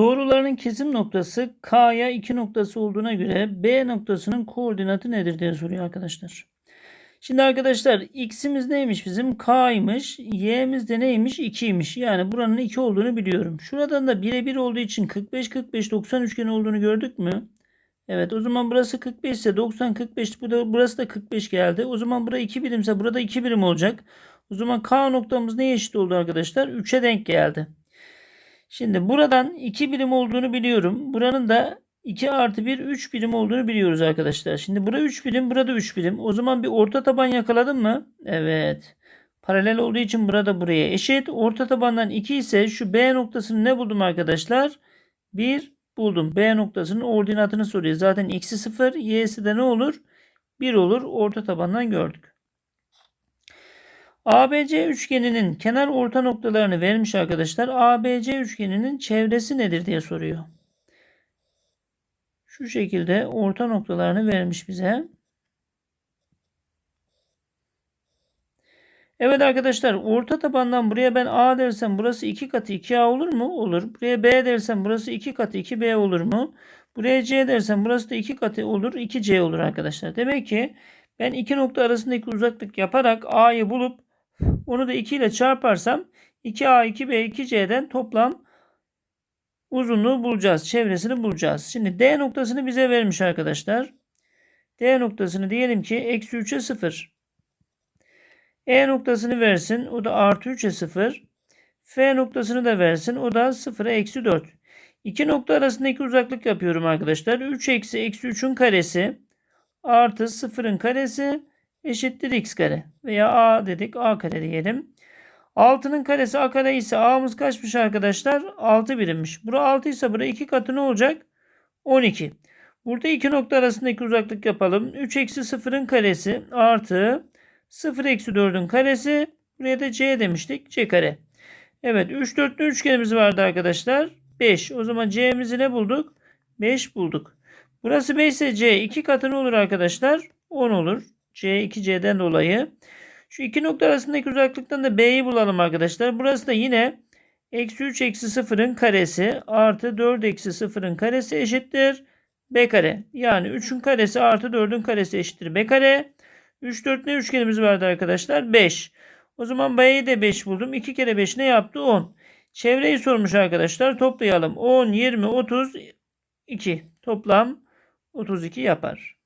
Doğruların kesim noktası K'ya 2 noktası olduğuna göre B noktasının koordinatı nedir diye soruyor arkadaşlar. Şimdi arkadaşlar x'imiz neymiş bizim? K'ymış. Y'miz de neymiş? 2'ymiş. Yani buranın 2 olduğunu biliyorum. Şuradan da birebir olduğu için 45 45 90 üçgeni olduğunu gördük mü? Evet o zaman burası 45 ise 90 45 bu da burası da 45 geldi. O zaman bura 2 birimse burada 2 birim olacak. O zaman K noktamız neye eşit oldu arkadaşlar? 3'e denk geldi. Şimdi buradan 2 birim olduğunu biliyorum. Buranın da 2 artı 1 3 birim olduğunu biliyoruz arkadaşlar. Şimdi bura 3 birim burada 3 birim. O zaman bir orta taban yakaladım mı? Evet. Paralel olduğu için burada buraya eşit. Orta tabandan 2 ise şu B noktasını ne buldum arkadaşlar? 1 buldum. B noktasının ordinatını soruyor. Zaten x'i 0 y'si de ne olur? 1 olur. Orta tabandan gördük. ABC üçgeninin kenar orta noktalarını vermiş arkadaşlar. ABC üçgeninin çevresi nedir diye soruyor. Şu şekilde orta noktalarını vermiş bize. Evet arkadaşlar orta tabandan buraya ben A dersem burası 2 katı 2A olur mu? Olur. Buraya B dersem burası 2 katı 2B olur mu? Buraya C dersem burası da 2 katı olur 2C olur arkadaşlar. Demek ki ben iki nokta arasındaki uzaklık yaparak A'yı bulup onu da 2 ile çarparsam 2A 2B 2C'den toplam uzunluğu bulacağız. Çevresini bulacağız. Şimdi D noktasını bize vermiş arkadaşlar. D noktasını diyelim ki eksi 3'e 0. E noktasını versin. O da artı 3'e 0. F noktasını da versin. O da 0'a eksi 4. İki nokta arasındaki uzaklık yapıyorum arkadaşlar. 3 eksi eksi 3'ün karesi artı 0'ın karesi eşittir x kare. Veya a dedik a kare diyelim. 6'nın karesi a kare ise a'mız kaçmış arkadaşlar? 6 birimmiş. Bura 6 ise bura 2 katı ne olacak? 12. Burada iki nokta arasındaki uzaklık yapalım. 3 eksi 0'ın karesi artı 0 eksi 4'ün karesi. Buraya da c demiştik. c kare. Evet 3 dörtlü üçgenimiz vardı arkadaşlar. 5. O zaman c'mizi ne bulduk? 5 bulduk. Burası 5 ise c 2 katı ne olur arkadaşlar? 10 olur. C 2c'den dolayı. Şu iki nokta arasındaki uzaklıktan da b'yi bulalım arkadaşlar. Burası da yine eksi 3 eksi 0'ın karesi artı 4 eksi 0'ın karesi eşittir b kare. Yani 3'ün karesi artı 4'ün karesi eşittir b kare. 3 4 ne üçgenimiz vardı arkadaşlar? 5. O zaman b'yi de 5 buldum. 2 kere 5 ne yaptı? 10. Çevreyi sormuş arkadaşlar. Toplayalım. 10, 20, 30, 2. Toplam 32 yapar.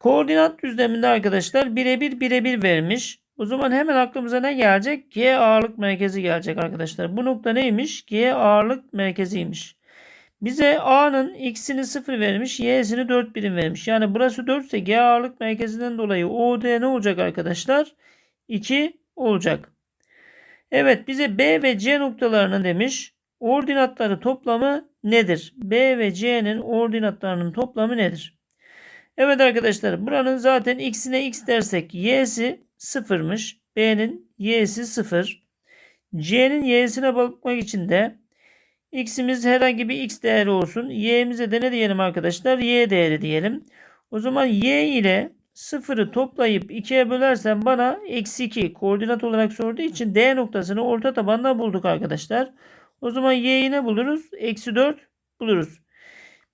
Koordinat düzleminde arkadaşlar birebir birebir vermiş. O zaman hemen aklımıza ne gelecek? G ağırlık merkezi gelecek arkadaşlar. Bu nokta neymiş? G ağırlık merkeziymiş. Bize A'nın x'ini 0 vermiş, y'sini 4 birim vermiş. Yani burası 4 ise G ağırlık merkezinden dolayı OD ne olacak arkadaşlar? 2 olacak. Evet bize B ve C noktalarını demiş. Ordinatları toplamı nedir? B ve C'nin ordinatlarının toplamı nedir? Evet arkadaşlar buranın zaten x'ine x dersek y'si 0'mış. B'nin y'si 0. C'nin y'sine bakmak için de x'imiz herhangi bir x değeri olsun. Y'mize de ne diyelim arkadaşlar? Y değeri diyelim. O zaman y ile 0'ı toplayıp 2'ye bölersem bana eksi 2 koordinat olarak sorduğu için D noktasını orta tabanda bulduk arkadaşlar. O zaman y'yi ne buluruz? Eksi 4 buluruz.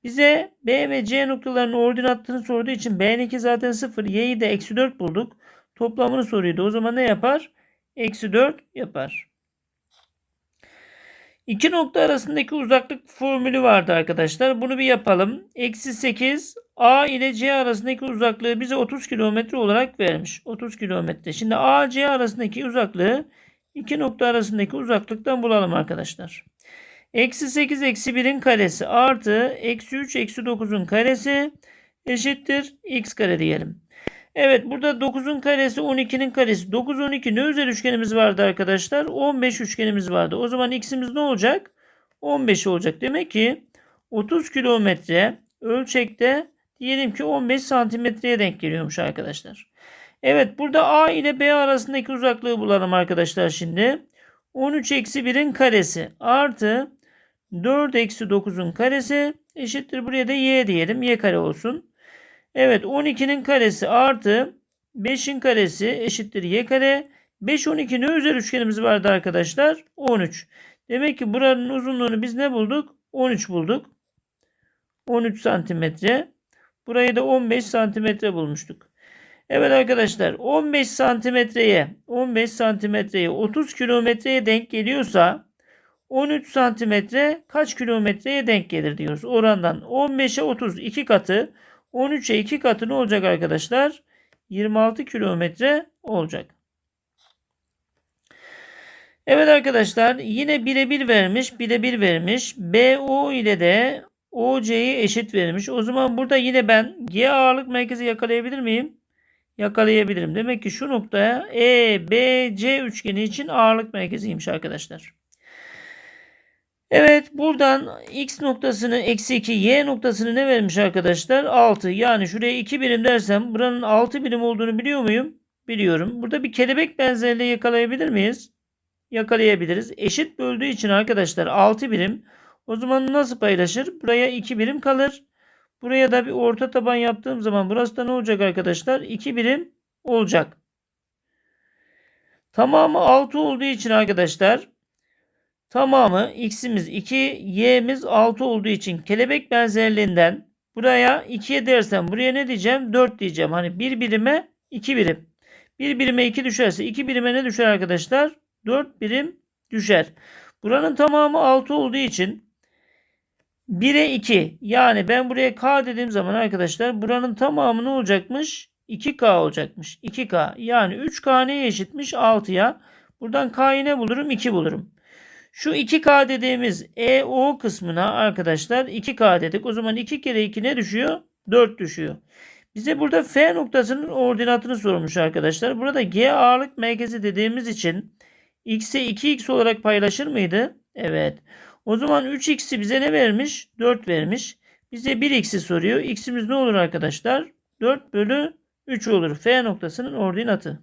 Bize B ve C noktalarının ordinatını sorduğu için B'ninki zaten 0. Y'yi de eksi 4 bulduk. Toplamını soruyordu. O zaman ne yapar? Eksi 4 yapar. İki nokta arasındaki uzaklık formülü vardı arkadaşlar. Bunu bir yapalım. Eksi 8 A ile C arasındaki uzaklığı bize 30 kilometre olarak vermiş. 30 kilometre. Şimdi A C arasındaki uzaklığı iki nokta arasındaki uzaklıktan bulalım arkadaşlar. Eksi 8 eksi 1'in karesi artı eksi 3 eksi 9'un karesi eşittir x kare diyelim. Evet burada 9'un karesi 12'nin karesi. 9 12 ne özel üçgenimiz vardı arkadaşlar? 15 üçgenimiz vardı. O zaman x'imiz ne olacak? 15 olacak. Demek ki 30 kilometre ölçekte diyelim ki 15 santimetreye denk geliyormuş arkadaşlar. Evet burada A ile B arasındaki uzaklığı bulalım arkadaşlar şimdi. 13 eksi 1'in karesi artı 4 eksi 9'un karesi eşittir. Buraya da y diyelim. y kare olsun. Evet 12'nin karesi artı 5'in karesi eşittir y kare. 5 12 ne özel üçgenimiz vardı arkadaşlar? 13. Demek ki buranın uzunluğunu biz ne bulduk? 13 bulduk. 13 santimetre. Burayı da 15 santimetre bulmuştuk. Evet arkadaşlar 15 santimetreye 15 santimetreye 30 kilometreye denk geliyorsa 13 santimetre kaç kilometreye denk gelir diyoruz. Orandan 15'e 30 iki katı 13'e 2 katı ne olacak arkadaşlar? 26 kilometre olacak. Evet arkadaşlar yine birebir vermiş birebir vermiş. BO ile de OC'yi eşit vermiş. O zaman burada yine ben G ağırlık merkezi yakalayabilir miyim? Yakalayabilirim. Demek ki şu noktaya E, B, C üçgeni için ağırlık merkeziymiş arkadaşlar. Evet buradan x noktasını eksi 2 y noktasını ne vermiş arkadaşlar? 6 yani şuraya 2 birim dersem buranın 6 birim olduğunu biliyor muyum? Biliyorum. Burada bir kelebek benzerliği yakalayabilir miyiz? Yakalayabiliriz. Eşit böldüğü için arkadaşlar 6 birim. O zaman nasıl paylaşır? Buraya 2 birim kalır. Buraya da bir orta taban yaptığım zaman burası da ne olacak arkadaşlar? 2 birim olacak. Tamamı 6 olduğu için arkadaşlar Tamamı x'imiz 2, y'miz 6 olduğu için kelebek benzerliğinden buraya 2'ye dersem buraya ne diyeceğim? 4 diyeceğim. Hani bir birime 2 birim. Bir birime 2 düşerse 2 birime ne düşer arkadaşlar? 4 birim düşer. Buranın tamamı 6 olduğu için 1'e 2 yani ben buraya k dediğim zaman arkadaşlar buranın tamamı ne olacakmış? 2k olacakmış. 2k yani 3k neye eşitmiş? 6'ya. Buradan k'yı ne bulurum? 2 bulurum. Şu 2K dediğimiz EO kısmına arkadaşlar 2K dedik. O zaman 2 kere 2 ne düşüyor? 4 düşüyor. Bize burada F noktasının ordinatını sormuş arkadaşlar. Burada G ağırlık merkezi dediğimiz için X'e 2X olarak paylaşır mıydı? Evet. O zaman 3X'i bize ne vermiş? 4 vermiş. Bize 1X'i soruyor. X'imiz ne olur arkadaşlar? 4 bölü 3 olur. F noktasının ordinatı.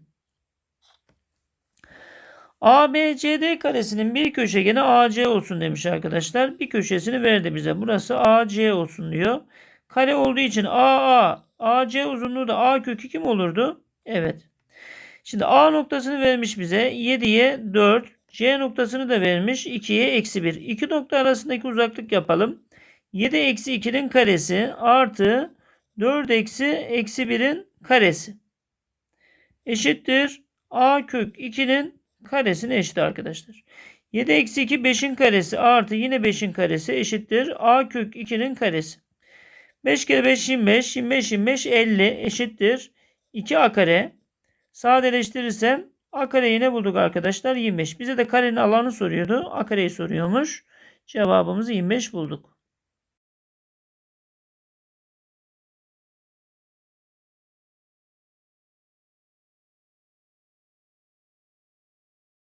ABCD karesinin bir köşegeni AC olsun demiş arkadaşlar. Bir köşesini verdi bize. Burası AC olsun diyor. Kare olduğu için AA, AC uzunluğu da A kök 2 mi olurdu? Evet. Şimdi A noktasını vermiş bize. 7'ye 4. C noktasını da vermiş. 2'ye eksi 1. İki nokta arasındaki uzaklık yapalım. 7 eksi 2'nin karesi artı 4 eksi eksi 1'in karesi. Eşittir. A kök 2'nin karesine eşit arkadaşlar. 7 eksi 2 5'in karesi artı yine 5'in karesi eşittir. A kök 2'nin karesi. 5 kere 5 25. 25 25 50 eşittir. 2 a kare. Sadeleştirirsem a kareyi ne bulduk arkadaşlar? 25. Bize de karenin alanı soruyordu. A kareyi soruyormuş. Cevabımızı 25 bulduk.